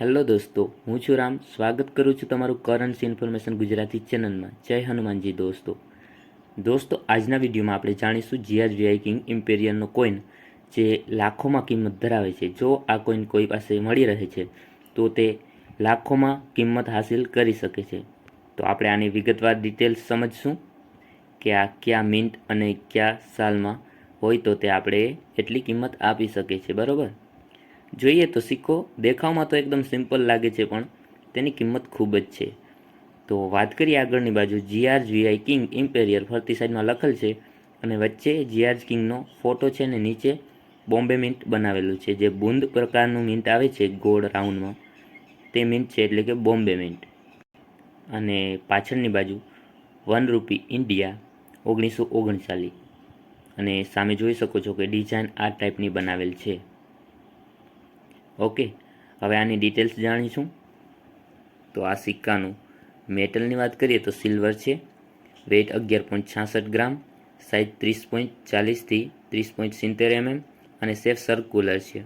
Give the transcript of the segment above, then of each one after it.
Hello દોસ્તો, હું છું રામ. સ્વાગત કરું છું તમારું કરન્સી ઇન્ફોર્મેશન ગુજરાતી ચેનલમાં. જય હનુમાનજી દોસ્તો. દોસ્તો, આજના વિડીયોમાં આપણે જાણીશું જીઆર વીઆઈ કિંગ ઇમ્પેરિયલનો કોઈન જે લાખોમાં કિંમત ધરાવે છે. જો આ કોઈન કોઈ પાસે મળી રહે છે, તો તે લાખોમાં કિંમત હાસિલ કરી શકે છે. તો આપણે આની વિગતવાર ડિટેલ્સ સમજશું કે આ કયા મિન્ટ અને કયા સાલમાં હોય તો તે આપણે એટલી કિંમત આપી શકે છે બરાબર? જોઈએ તો સિક્કો દેખાવમાં તો એકદમ સિમ્પલ લાગે છે, પણ તેની કિંમત ખૂબ જ છે. તો વાત કરીએ આગળની બાજુ જીઆર વીઆઈ કિંગ ઇમ્પેરિયલ ફરતી સાઈડમાં લખેલ છે અને વચ્ચે જીઆર કિંગનો ફોટો છે ને નીચે બોમ્બે મિન્ટ બનાવેલું છે. જે બુંદ પ્રકારનું મિન્ટ આવે છે ગોળ રાઉન્ડમાં. તે મિન્ટ છે એટલે કે બોમ્બે મિન્ટ. અને પાછળની બાજુ, વન રૂપી ઇન્ડિયા ઓગણીસો ઓગણચાલીસ. અને સામે જોઈ શકો છો કે ડિઝાઇન આ ટાઈપની બનાવેલ છે. ઓકે. હવે આની ડિટેલ્સ જાણીશું. તો આ સિક્કાનું મેટલની વાત કરીએ તો સિલ્વર છે. વેઇટ અગિયાર પોઈન્ટ છાસઠ ગ્રામ. સાઇઝ ત્રીસ પોઈન્ટ ચાલીસથી ત્રીસ પોઈન્ટ સિત્તેર એમએમ અને સેફ સર્કુલર છે.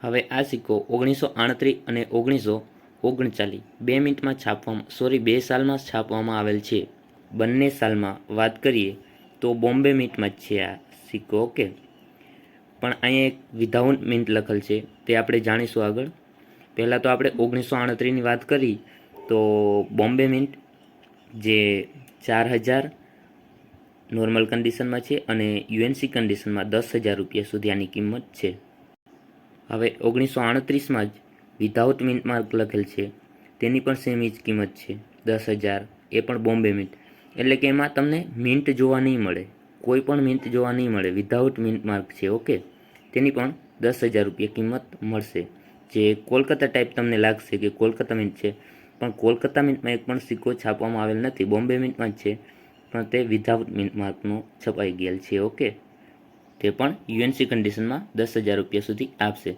હવે આ સિક્કો ઓગણીસો આડત્રીસ અને ઓગણીસો ઓગણચાલીસ. બે મિનિટમાં છાપવામાં સોરી બે સાલમાં છાપવામાં આવેલ છે. બંને સાલમાં વાત કરીએ તો બોમ્બે મિન્ટમાં જ છે આ સિક્કો, ઓકે? પણ અહીંયા એક વિધાઉન મિન્ટ લખેલ છે, તે આપણે જાણીશું આગળ. પહેલાં તો આપણે ઓગણીસો આડત્રીસની વાત કરી, તો બોમ્બે મિન્ટ જે ચાર હજાર નોર્મલ કન્ડિશનમાં છે અને યુએનસી કન્ડિશનમાં દસ હજાર રૂપિયા સુધી આની કિંમત છે. હવે ઓગણીસો આડત્રીસમાં જ વિધાઉટ મિન્ટ માર્ક લખેલ છે, તેની પણ સેમ જ કિંમત છે, દસ હજાર, એ પણ બોમ્બે મિન્ટ એટલે કે એમાં તમને મિન્ટ જોવા નહીં મળે. કોઈ પણ મિન્ટ જોવા નહીં મળે. વિધાઉટ મિન્ટ માર્ક છે ઓકે તેની પણ દસ હજાર રૂપિયા કિંમત મળશે. જે કોલકાતા ટાઈપ તમને લાગશે કે કોલકાતા મિન્ટ છે. પણ કોલકાતા મિન્ટમાં એક પણ સિક્કો છાપવામાં આવેલ નથી. બોમ્બે મિન્ટમાં જ છે. પણ તે વિધાઉટ મિન્ટ માર્કનો છપાઈ ગયેલ છે ઓકે તે પણ યુએનસી કન્ડિશનમાં દસ હજાર રૂપિયા સુધી આપશે.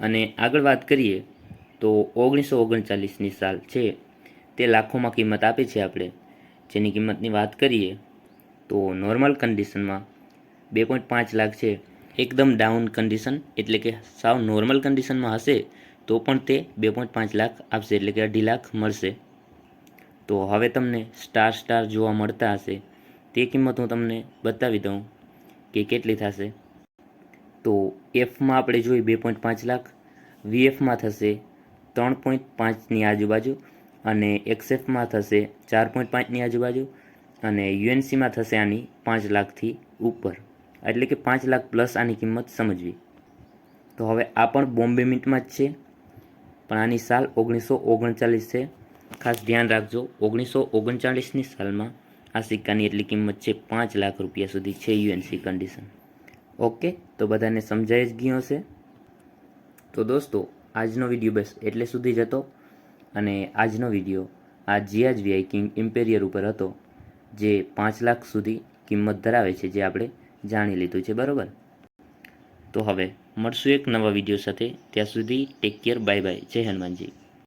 અને આગળ વાત કરીએ તો ઓગણીસો ઓગણચાલીસની સાલ છે. તે લાખોમાં કિંમત આપે છે આપણે. જેની કિંમતની વાત કરીએ તો નોર્મલ કન્ડિશનમાં બે પોઈન્ટ પાંચ લાખ છે. એકદમ ડાઉન કન્ડિશન એટલે કે સાવ નોર્મલ કન્ડિશનમાં હશે, તો પણ તે બે પોઈન્ટ પાંચ લાખ આપશે, એટલે કે અઢી લાખ મળશે. તો હવે તમને સ્ટાર સ્ટાર જોવા મળતા હશે. તે કિંમત હું તમને બતાવી દઉં કે કેટલી થશે. તો એફમાં આપણે જોઈએ બે પોઈન્ટ પાંચ લાખ વીએફમાં થશે ત્રણ પોઈન્ટ પાંચની આજુબાજુ અને એક્સએફમાં થશે ચાર પોઈન્ટ પાંચની આજુબાજુ અને યુએનસીમાં થશે આની પાંચ લાખથી ઉપર. એટલે કે પાંચ લાખ પ્લસ આની કિંમત સમજવી. તો હવે આ પણ બોમ્બે મિન્ટમાં જ છે. પણ આની સાલ ઓગણીસો ઓગણચાલીસ છે. ખાસ ધ્યાન રાખજો, ઓગણીસો ઓગણચાલીસની સાલમાં આ સિક્કાની એટલી કિંમત છે પાંચ લાખ રૂપિયા સુધી છે યુએનસી કન્ડિશન ઓકે તો બધાને સમજાઈ જ ગયો હશે? તો દોસ્તો, આજનો વીડિયો બસ એટલે સુધી જ હતો અને આજનો વીડિયો આ જીઆજ વીઆઈ કિંગ ઇમ્પેરિયર ઉપર હતો. જે પાંચ લાખ સુધી કિંમત ધરાવે છે જે આપણે જાણી લીધું છે, બરાબર? તો હવે મળશું એક નવા વીડિયો સાથે. ત્યાં સુધી ટેક કેર બાય બાય જય હનુમાનજી.